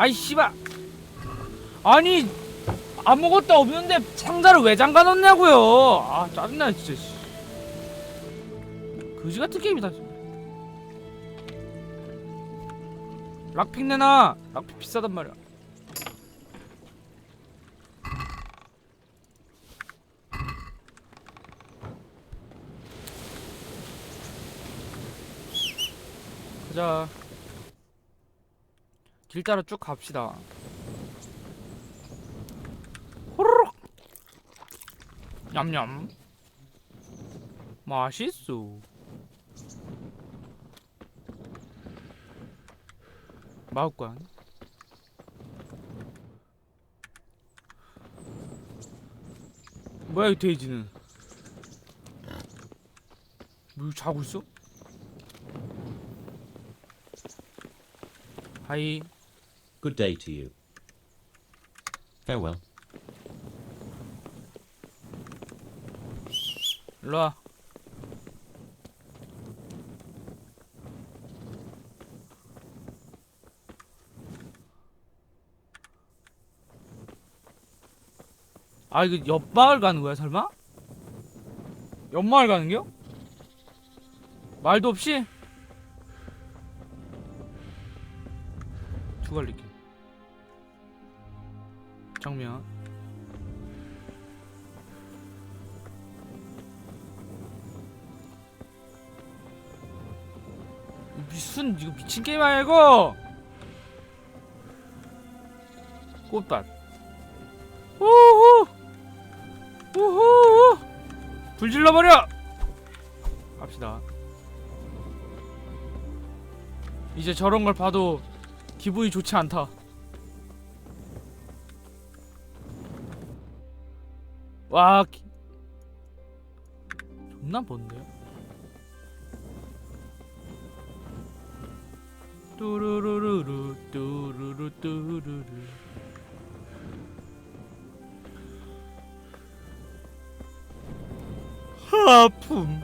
아이 씨발. 아니 아무것도 없는데 상자를 왜 잠가 놓냐고요. 아 짜증나 진짜 씨. 거지 같은 게임이다. 락픽 내놔. 락픽 비싸단 말이야. 가자 길 따라 쭉 갑시다. 호로록! 냠냠. 맛있어. 마법관. 뭐야 이 돼지는? 뭐 자고 있어? 하이 Good day to you. Farewell. 일로 와 아 이거 옆마을 가는 거야 설마? 옆마을 가는 겨? 말도 없이? 두갈리기 정면. 무슨 이거 미친 게임 아니야 이거? 꽃밭. 우후! 우후! 불 질러버려! 갑시다. 이제 저런 걸 봐도 기분이 좋지 않다 와 기... 존나 뭔데요 뚜루루루루 뚜루루 뚜루루. 하품.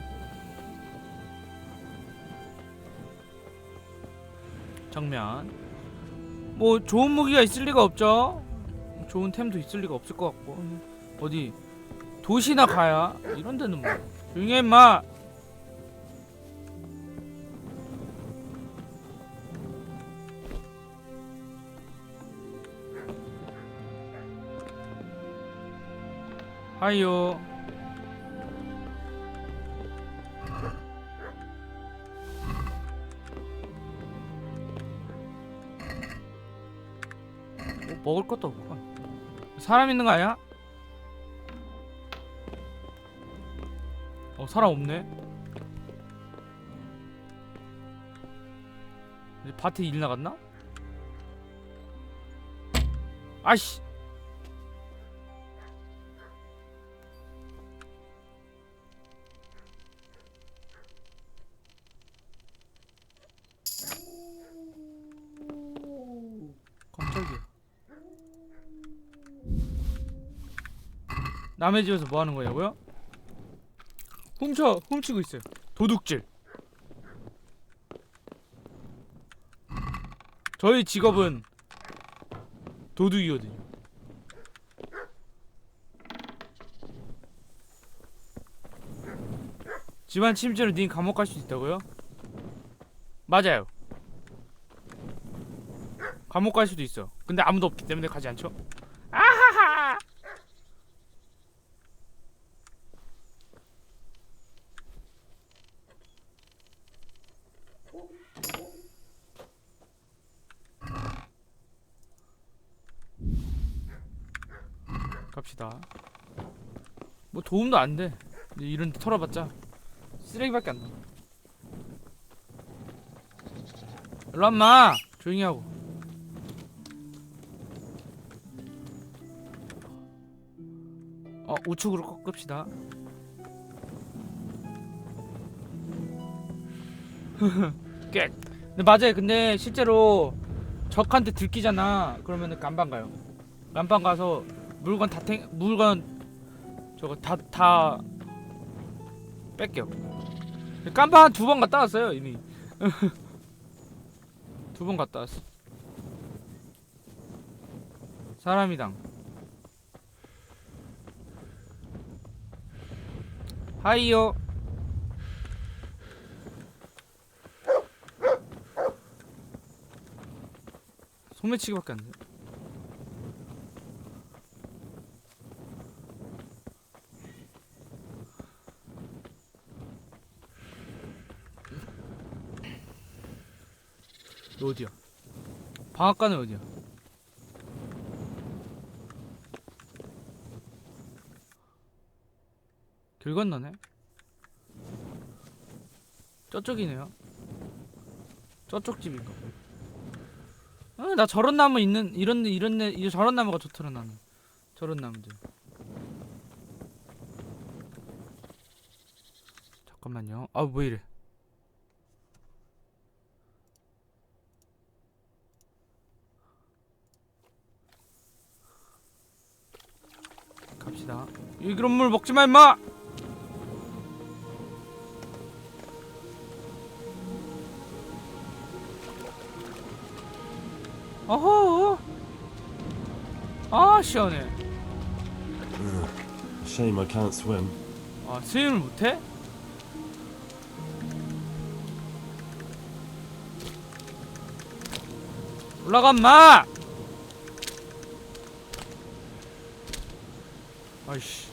정면. 뭐 좋은 무기가 있을 리가 없죠. 좋은 템도 있을 리가 없을 것 같고. 어디 도시나 가야? 이런 데는 뭐. 조용히 해 임마. 하이요. 뭐 먹을 것도 없고. 사람 있는 거 아니야? 어 사람 없네 밭에 일 나갔나? 아씨 깜짝이야 남의 집에서 뭐 하는 거냐고요? 훔쳐 훔치고 있어요. 도둑질. 저희 직업은 도둑이거든요. 집안 침체로 닌 감옥 갈 수 있다고요? 맞아요. 감옥 갈 수도 있어. 근데 아무도 없기 때문에 가지 않죠 아하하 갑시다. 뭐 도움도 안 돼. 이제 이런 데 털어봤자 쓰레기밖에 안 나. 일로 와마 조용히 하고. 어 우측으로 꺾읍시다. 깨. 근데 맞아요. 근데 실제로 적한테 들키잖아. 그러면은 깜방 가요. 깜방 가서 물건 다 탱, 물건 저거 다다 뺏겨. 깜방 한두번 갔다 왔어요 이미. 두 번 갔다 왔어. 사람이당 하이요 소매치기밖에 안 돼. 너 어디야? 방앗간은 어디야? 길 건너네? 저쪽이네요. 저쪽 집인가? 아, 나 저런 나무 있는 이런 이런 내이 저런 나무가 좋더라 나는. 저런 나무들. 잠깐만요. 아 왜 이래? 그런 물 먹지 마 임마. 어허. 아 시원해. Shame I can't swim. 아 스윙을 못해? 올라가 마! 아이씨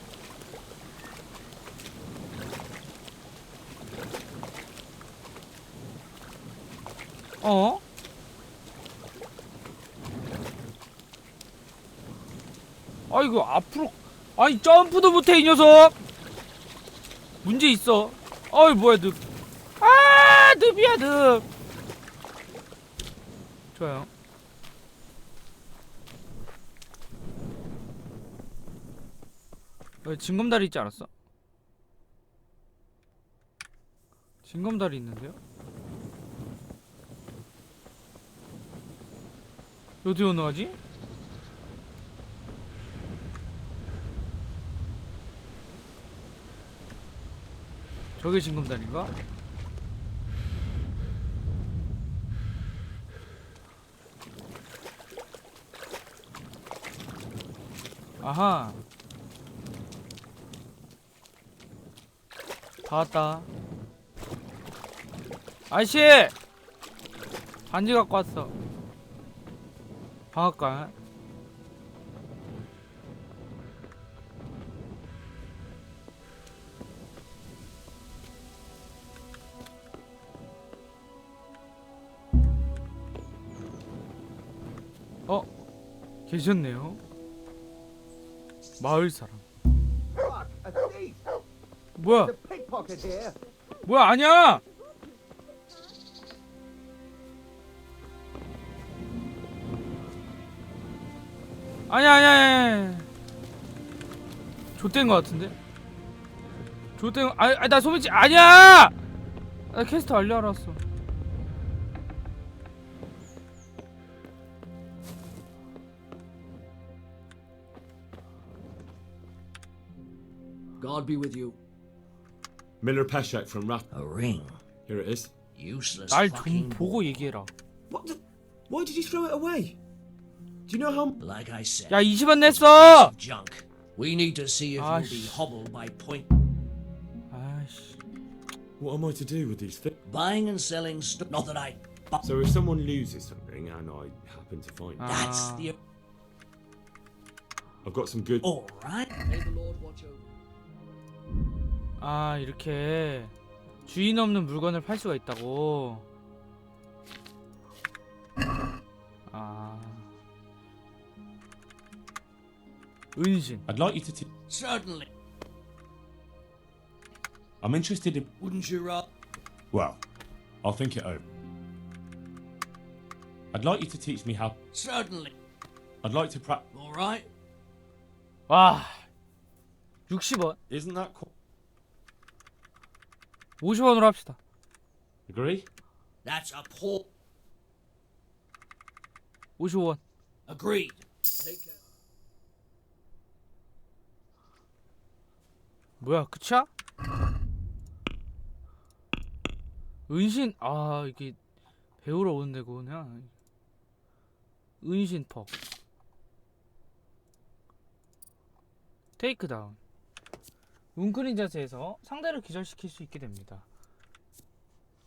어? 아이고 앞으로 아니 점프도 못해 이 녀석 문제 있어. 어이 뭐야 늪. 아 늪이야 늪. 좋아요. 여기 징검다리 있지 않았어? 징검다리 있는데요? 어디 건너가지? 저게 징검다리인가? 아하 다 왔다 아저씨 반지 갖고 왔어 방앗간 어 계셨네요 마을 사람? 뭐야? 뭐야 아니야 아니야 아니야 아니야 좆된 거 같은데 좆된 거 아니 아니, 나 소매치 아니야 나 캐스터 알려 알았어 God be with you. Miller Peshek from Rat. A ring. Here it is. Useless 날좀 fucking 보고 얘기해라 What? The, why did you throw it away? Do you know how? Like I said. 야 20원 냈어 Junk. We need to see if Ah, you'll be sh- hobbled by point 아이씨 What am I to do with these things? buying and selling stuff. Not that I. But So if someone loses something and I happen to find it, that's Ah. the. I've got some good. All right. May the Lord watch over. 아 이렇게 주인 없는 물건을 팔 수가 있다고 아 은신 I'd like you to. T- Certainly. I'm interested in. Wouldn't you, Rob? Well, I'll think it over. I'd like you to teach me how. Certainly. I'd like to practice. All right. 와 60원 Isn't that cool? 50원으로 합시다 Agree? That's a poor. 55원 Agreed. 뭐야 끝이야? 은신 아 이게 배우러 오는 데고 그냥 은신 퍽 테이크 다운. 웅크린 자세에서 상대를 기절시킬 수 있게 됩니다.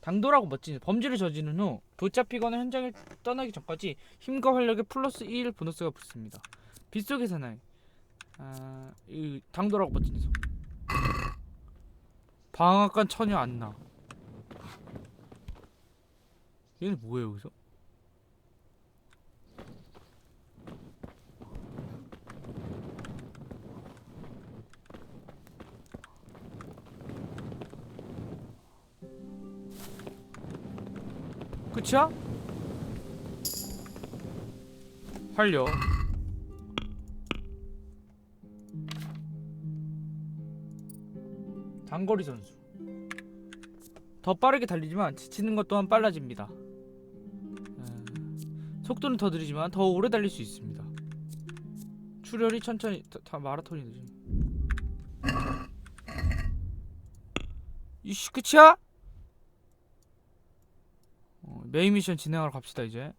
당돌하고 멋진 범죄를 저지른 후 붙잡히거나 현장을 떠나기 전까지 힘과 활력에 플러스 1 보너스가 붙습니다. 빗속의 사나이. 아, 이 당돌하고 멋진 녀석. 방앗간 처녀 안나. 얘는 뭐예요 여기서? 끝이야? 활력 단거리 선수 더 빠르게 달리지만 지치는 것 또한 빨라집니다 음, 속도는 더 느리지만 더 오래 달릴 수 있습니다 출혈이 천천히 다, 다 마라톤이지 이씨 끝이야? 어, 메인 미션 진행하러 갑시다 이제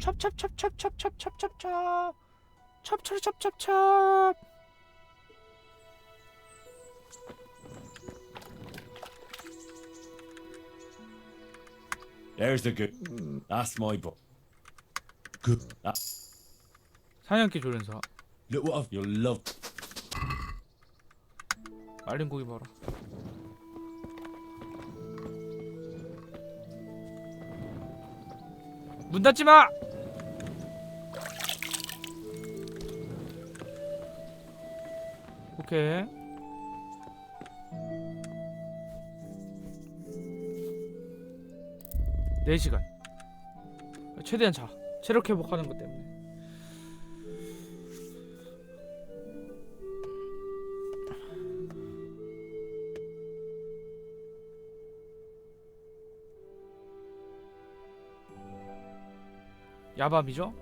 찹찹찹찹찹찹찹찹찹 찹찹찹찹찹 There's the good. That's my book. Good. That, 사냥개 조련사 look what I've. You'll love. 말린 고기 봐라 문 닫지 마! 오케이 네시간 최대한 자 체력 회복하는 것 때문에 야밤이죠?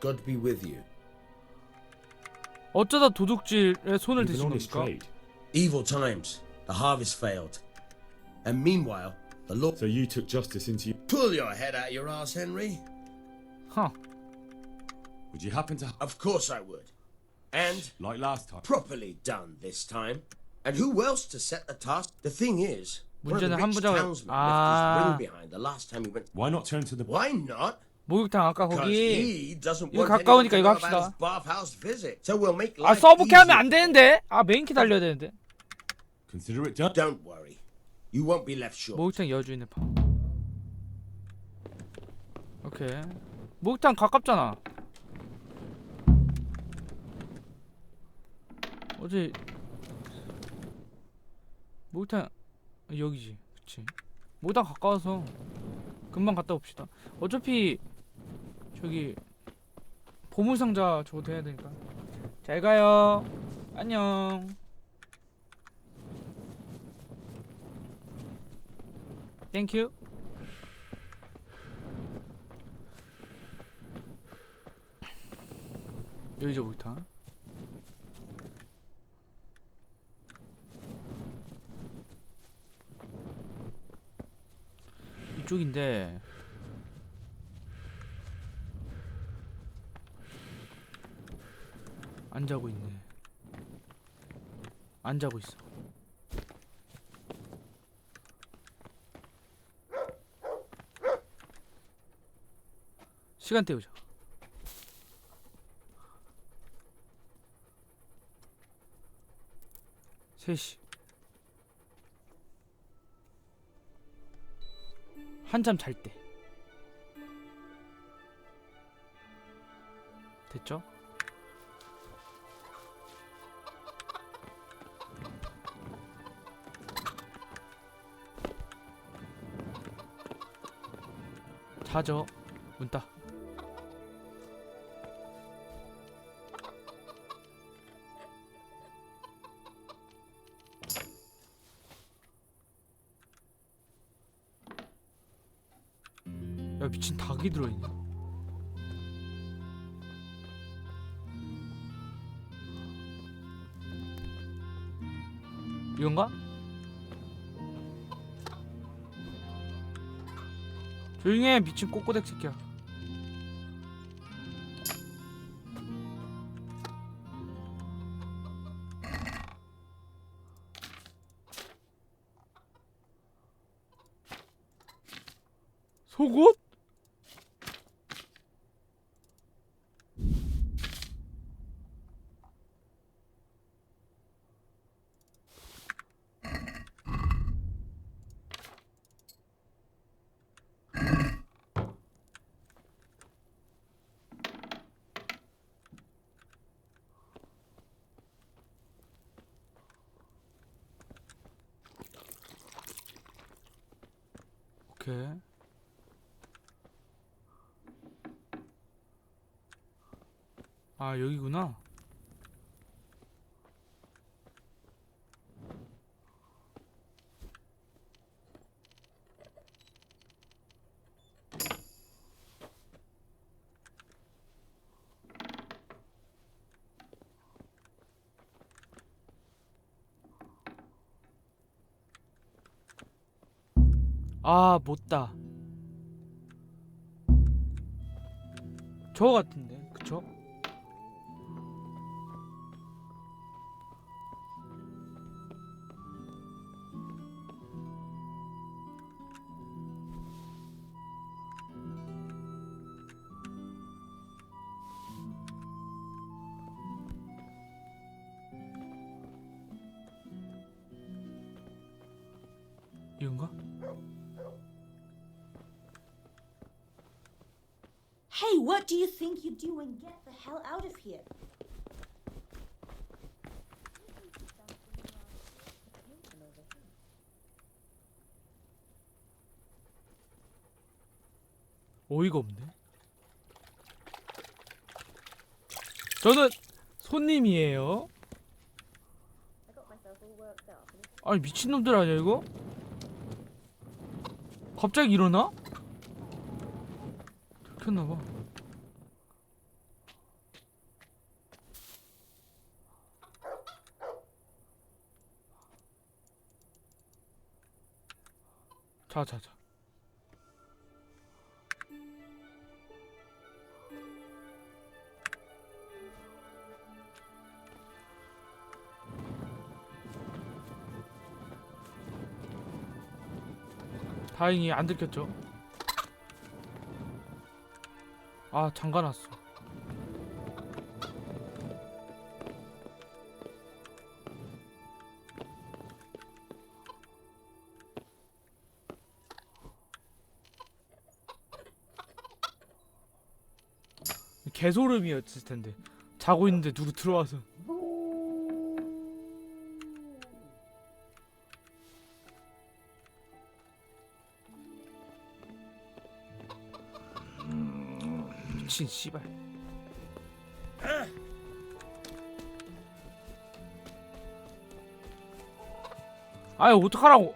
God be with you. 어쩌다 도둑질에 손을 You've an 대신 honest 겁니까? trade. Evil times. The harvest failed. And meanwhile, the Lord. So you took justice into your... Pull your head out your ass, Henry. 허 Would you happen to Of course I would. And like last time? properly done this time. And who else to set the task? The thing is, one of the 문제는 rich 한부장을- townsmen 아. left his ring behind the last time we went. Why not turn to the? Why not? 목욕탕 아까 거기 이거 가까우니까 이거 합시다. 아 서브캐 하면. 안 되는데 아 메인키 달려야 되는데 Consider it done. Don't worry. You won't be left short. 목욕탕 여주인의 방 오케이 목욕탕 가깝잖아 어제 목욕탕 여기지 그치 목욕탕 가까워서 금방 갔다 옵시다 어차피 저기 보물상자 저거 돼야 되니까. 잘 가요. 안녕. 땡큐 여기죠 목욕탕 이쪽인데 안 자고 있네. 안 자고 있어. 시간 때우자. 셋시. 한참 잘 때. 됐죠? 자죠 문따 야 미친 닭이 들어있네 이건가? 조용해 미친 꼬꼬댁 새끼야 오케이 아 여기구나 아 못다 저거 같은데 그쵸? 이건가? What do you think you're doing? Get the hell out of here. 어이가 없네. 저는 손님이에요. 아니 미친놈들 아니야 이거? 갑자기 일어나? 들켰나봐. 자 자 자. 다행히 안 들켰죠. 아 잠가놨어. 개소름이었을 텐데. 자고 있는데 누구 들어와서. 미친 씨발. 아유 어떡하라고.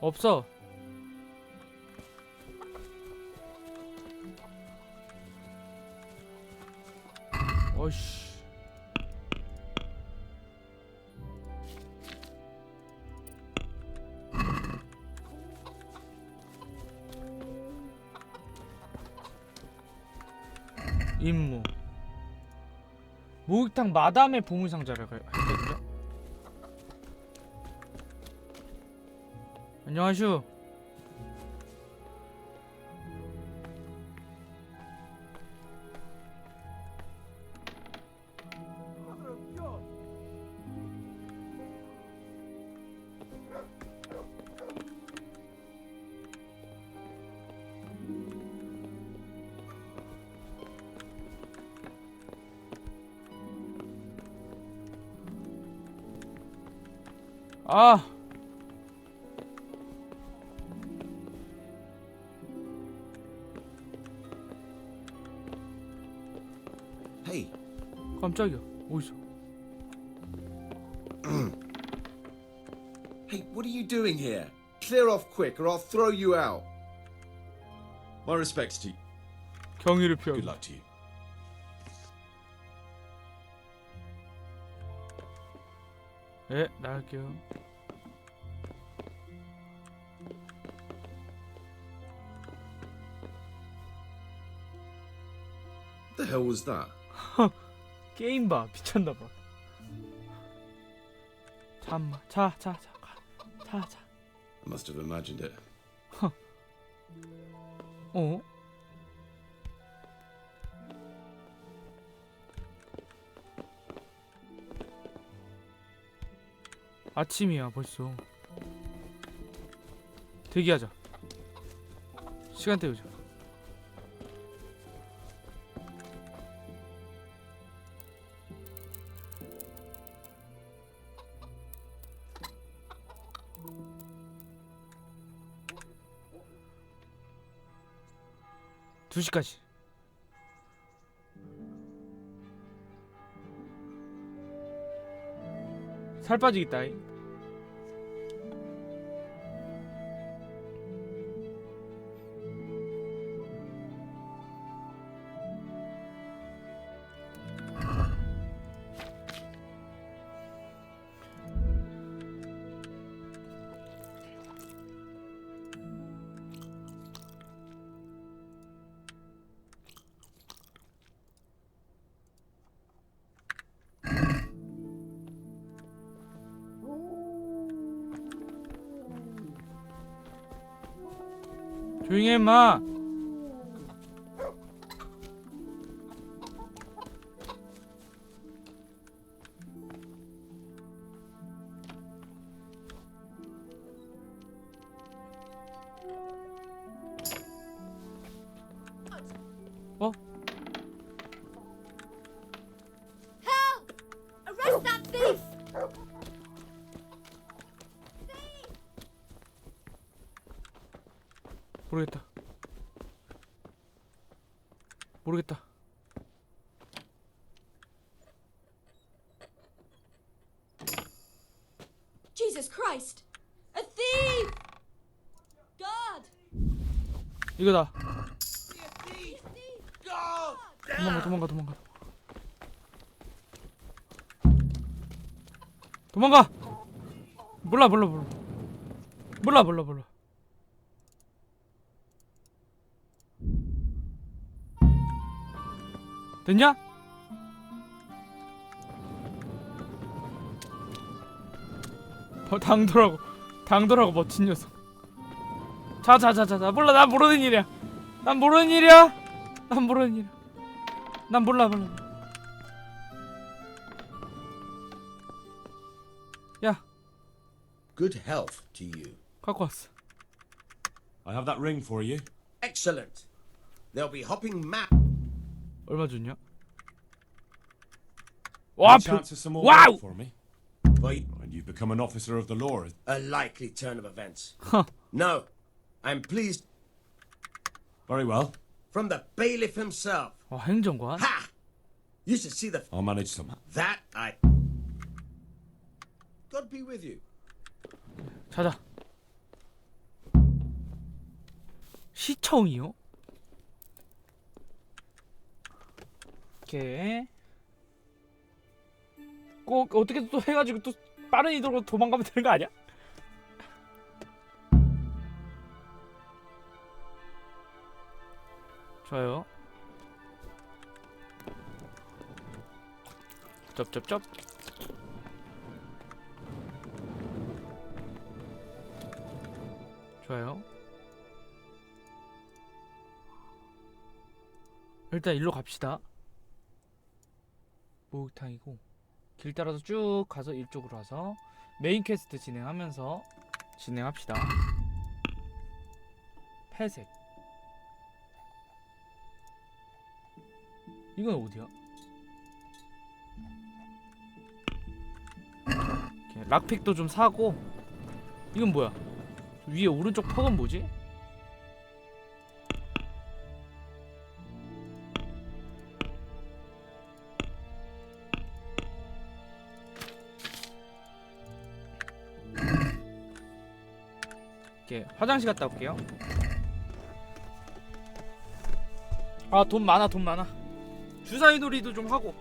없어 목욕탕 마담의 보물상자를 가- 했거든요. 안녕하슈 아 Hey, 깜짝이야 어디서 hey, what are you doing here? Clear off quick or I'll throw you out. My respects to you. 경위를 표하고 Good luck to you. 예, 나갈게요. The hell was that? 게임 봐, 미쳤나 봐. 잠만, 자, 자, 자, 가. 자, 자. I must have imagined it. 어? 아침이야 벌써. 대기하자. 시간 때우자. 두시까지 살 빠지겠다 이. 조용히 해 임마 Jesus Christ! A thief! God! 이거다 도망가 도망가 도망가 도망가 몰라 몰라 몰라 몰라 몰라 몰라 됐냐? 어, 당돌하고 당돌하고 멋진 녀석 자자자자자 몰라 난 모르는 일이야 난 모르는 일이야 난 모르는 일이야 난 몰라 몰라 야 Good health to you. 갖고 왔어 I have that ring for you. Excellent. They'll be hopping mad. 얼마 줬냐? 와 Any 표, chance of some more wow! work for me? And you've become an officer of the law. a likely turn of events. Huh. No, I'm pleased Very well. from the bailiff himself. 와 행정관 Ha! You should see the I'll manage some. that I. God be with you. 자자 시청이요? 오케이 꼭 어떻게 또 해가지고 또 빠른 이동으로 도망가면 되는 거 아니야? 좋아요 쩝쩝쩝 좋아요. 일단 일로 갑시다. 목욕탕이고 길 따라서 쭉 가서 이쪽으로 와서 메인 퀘스트 진행하면서 진행합시다. 폐색. 이건 어디야? 락픽도 좀 사고 이건 뭐야? 위에 오른쪽 퍽은 뭐지? 화장실 갔다 올게요. 아 돈 많아 돈 많아. 주사위 놀이도 좀 하고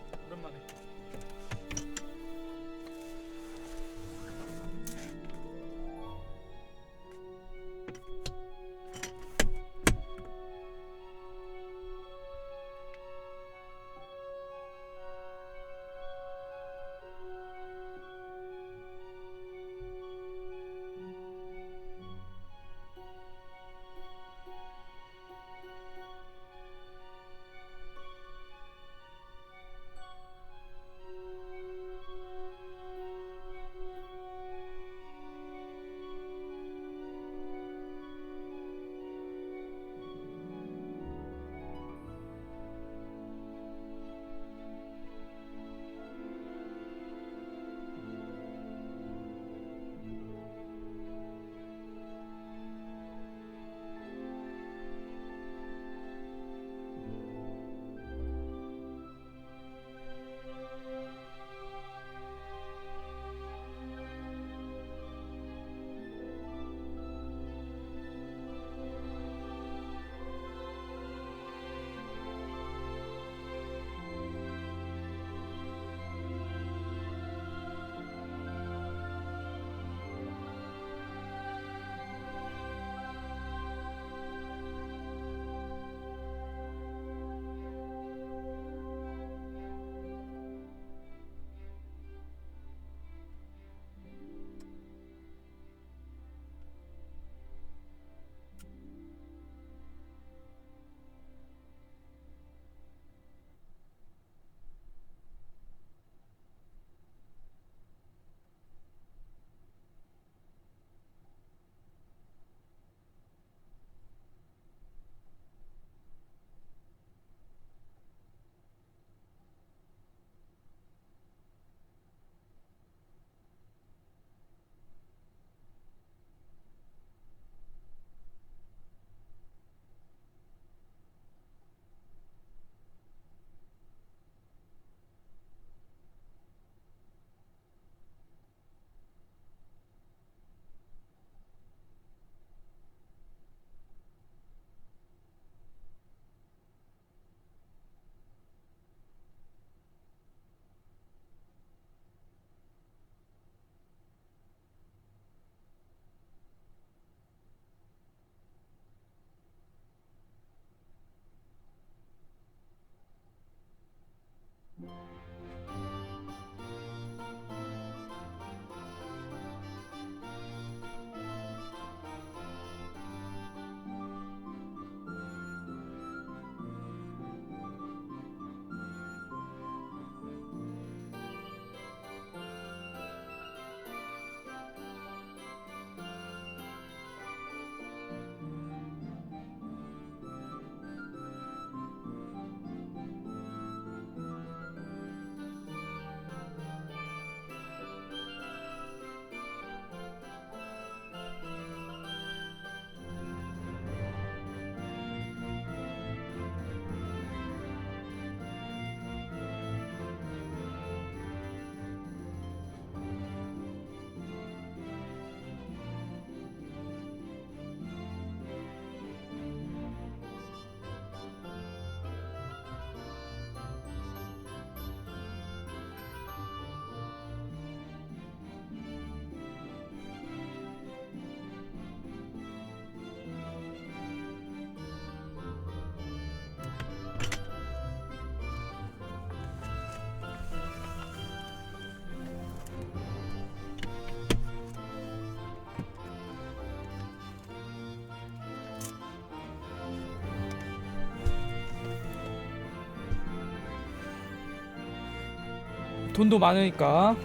돈도 많으니까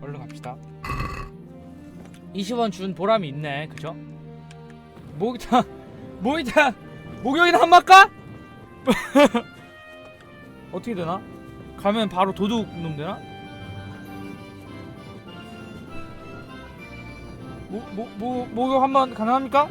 얼른 갑시다 20원 준 보람이 있네 그죠? 목욕탕 목욕탕 목욕이나 한번 할까? 어떻게 되나? 가면 바로 도둑 놈 되나? 모, 모, 모, 목욕 한번 가능합니까?